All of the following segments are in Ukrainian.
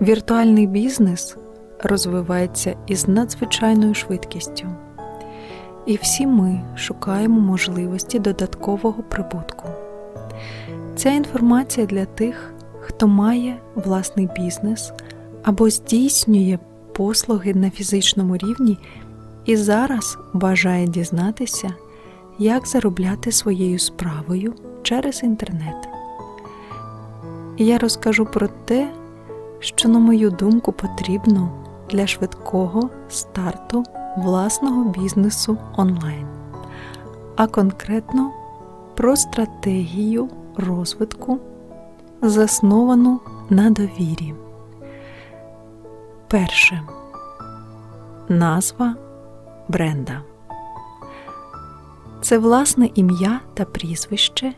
Віртуальний бізнес розвивається із надзвичайною швидкістю, і всі ми шукаємо можливості додаткового прибутку. Ця інформація для тих, хто має власний бізнес або здійснює послуги на фізичному рівні і зараз бажає дізнатися, як заробляти своєю справою через інтернет. Я розкажу про те, що, на мою думку, потрібно для швидкого старту власного бізнесу онлайн, а конкретно про стратегію розвитку, засновану на довірі. Перше. Назва бренда. Це власне ім'я та прізвище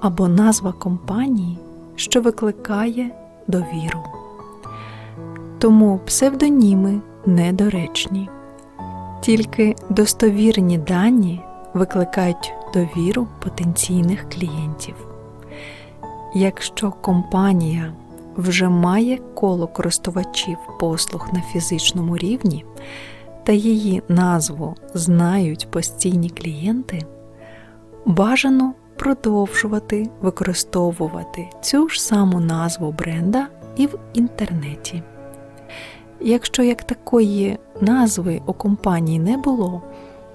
або назва компанії, що викликає довіру. Тому псевдоніми недоречні. Тільки достовірні дані викликають довіру потенційних клієнтів. Якщо компанія вже має коло користувачів послуг на фізичному рівні та її назву знають постійні клієнти, бажано продовжувати використовувати цю ж саму назву бренда і в інтернеті. Якщо як такої назви у компанії не було,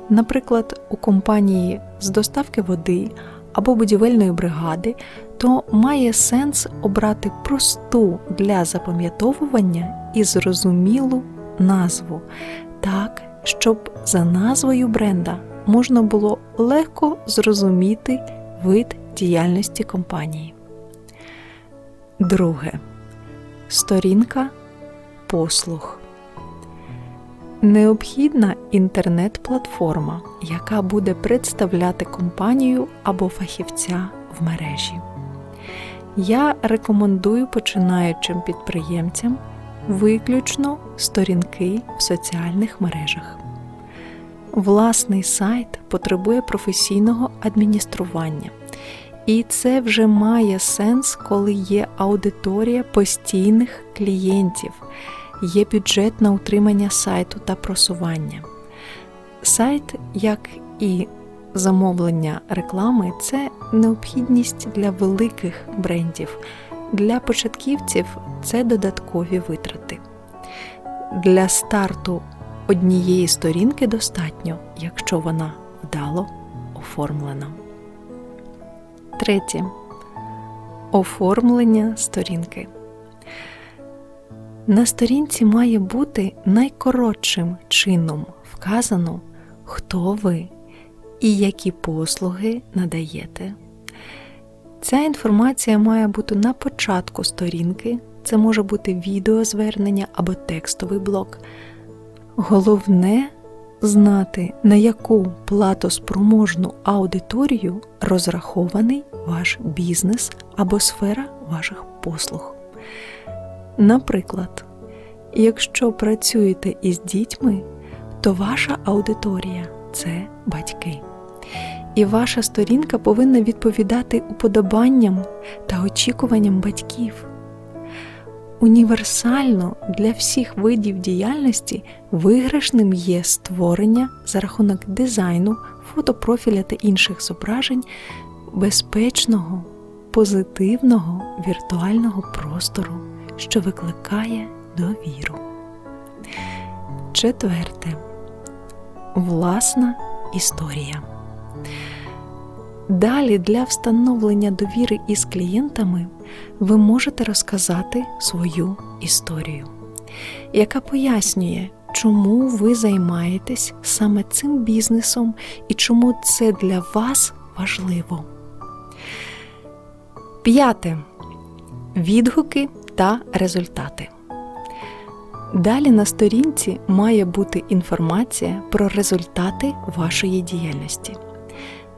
наприклад, у компанії з доставки води або будівельної бригади, то має сенс обрати просту для запам'ятовування і зрозумілу назву, так, щоб за назвою бренда можна було легко зрозуміти вид діяльності компанії. Друге. Сторінка послуг. Необхідна інтернет-платформа, яка буде представляти компанію або фахівця в мережі. Я рекомендую починаючим підприємцям виключно сторінки в соціальних мережах. Власний сайт потребує професійного адміністрування, і це вже має сенс, коли є аудиторія постійних клієнтів, є бюджет на утримання сайту та просування. Сайт, як і замовлення реклами, це необхідність для великих брендів. Для початківців це додаткові витрати. Для старту однієї сторінки достатньо, якщо вона вдало оформлена. Третє. Оформлення сторінки. На сторінці має бути найкоротшим чином вказано, хто ви і які послуги надаєте. Ця інформація має бути на початку сторінки, це може бути відеозвернення або текстовий блок. Головне знати, на яку платоспроможну аудиторію розрахований ваш бізнес або сфера ваших послуг. Наприклад, якщо працюєте із дітьми, то ваша аудиторія це батьки. І ваша сторінка повинна відповідати уподобанням та очікуванням батьків. Універсально для всіх видів діяльності виграшним є створення за рахунок дизайну, фотопрофіля та інших зображень безпечного, позитивного віртуального простору, що викликає довіру. Четверте. Власна історія. Далі для встановлення довіри із клієнтами ви можете розказати свою історію, яка пояснює, чому ви займаєтесь саме цим бізнесом і чому це для вас важливо. П'яте. Відгуки та результати. Далі на сторінці має бути інформація про результати вашої діяльності.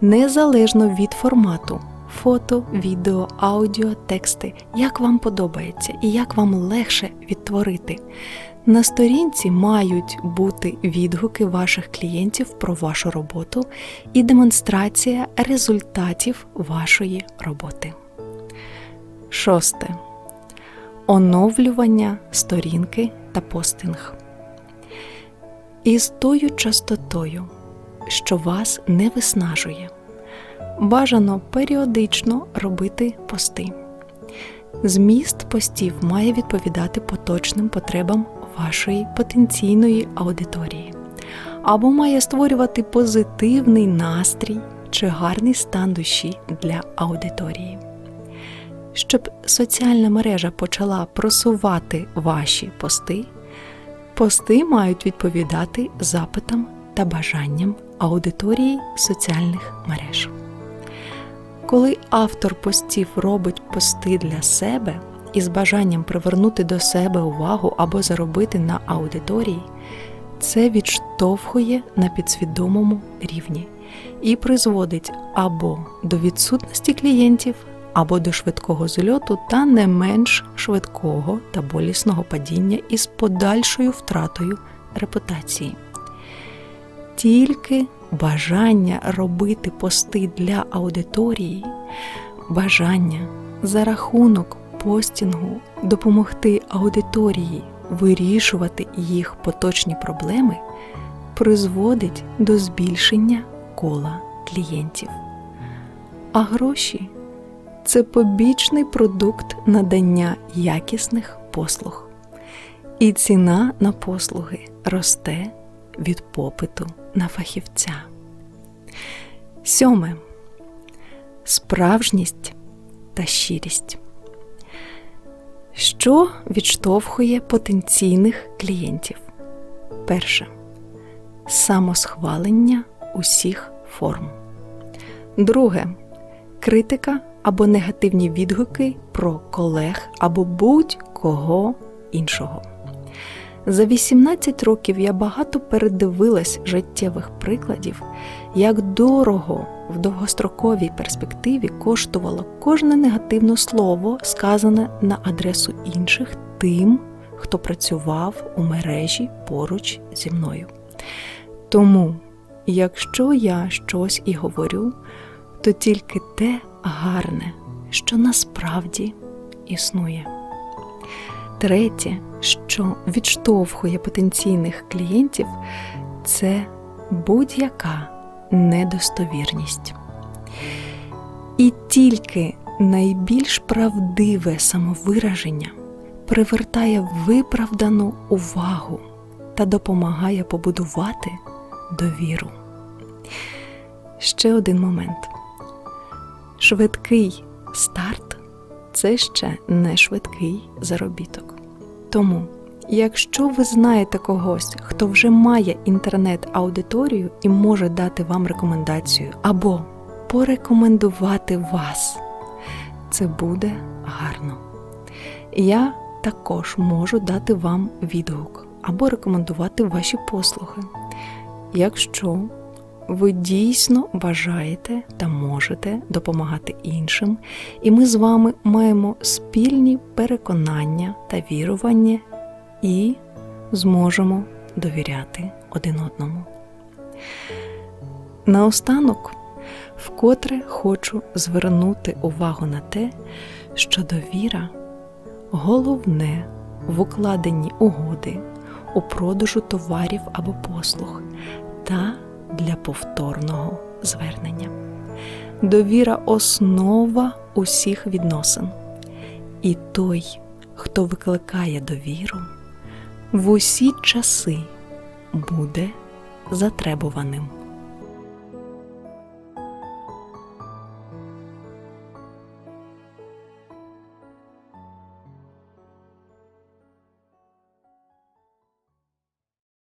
Незалежно від формату фото, відео, аудіо, тексти, як вам подобається і як вам легше відтворити. На сторінці мають бути відгуки ваших клієнтів про вашу роботу і демонстрація результатів вашої роботи. Шосте. Оновлювання сторінки та постинг. Із тою частотою, що вас не виснажує, бажано періодично робити пости. Зміст постів має відповідати поточним потребам вашої потенційної аудиторії або має створювати позитивний настрій чи гарний стан душі для аудиторії. Щоб соціальна мережа почала просувати ваші пости, пости мають відповідати запитам та бажанням аудиторії соціальних мереж. Коли автор постів робить пости для себе із бажанням привернути до себе увагу або заробити на аудиторії, це відштовхує на підсвідомому рівні і призводить або до відсутності клієнтів, або до швидкого зльоту та не менш швидкого та болісного падіння із подальшою втратою репутації. Тільки бажання робити пости для аудиторії, бажання за рахунок постінгу допомогти аудиторії вирішувати їх поточні проблеми призводить до збільшення кола клієнтів. А гроші це побічний продукт надання якісних послуг. І ціна на послуги росте від попиту на фахівця. Сьоме. Справжність та щирість. Що відштовхує потенційних клієнтів? Перше. Самосхвалення усіх форм. Друге. Критика або негативні відгуки про колег або будь-кого іншого. За 18 років я багато передивилась життєвих прикладів, як дорого в довгостроковій перспективі коштувало кожне негативне слово, сказане на адресу інших тим, хто працював у мережі поруч зі мною. Тому, якщо я щось і говорю, то тільки те гарне, що насправді існує. Третє, що відштовхує потенційних клієнтів, це будь-яка недостовірність. І тільки найбільш правдиве самовираження привертає виправдану увагу та допомагає побудувати довіру. Ще один момент. Швидкий старт це ще не швидкий заробіток. Тому, якщо ви знаєте когось, хто вже має інтернет-аудиторію і може дати вам рекомендацію або порекомендувати вас, це буде гарно. Я також можу дати вам відгук або рекомендувати ваші послуги, якщо ви дійсно бажаєте та можете допомагати іншим, і ми з вами маємо спільні переконання та вірування і зможемо довіряти один одному. Наостанок, вкотре хочу звернути увагу на те, що довіра головне в укладенні угоди, у продажу товарів або послуг та для повторного звернення. Довіра основа усіх відносин. І той, хто викликає довіру, в усі часи буде затребуваним.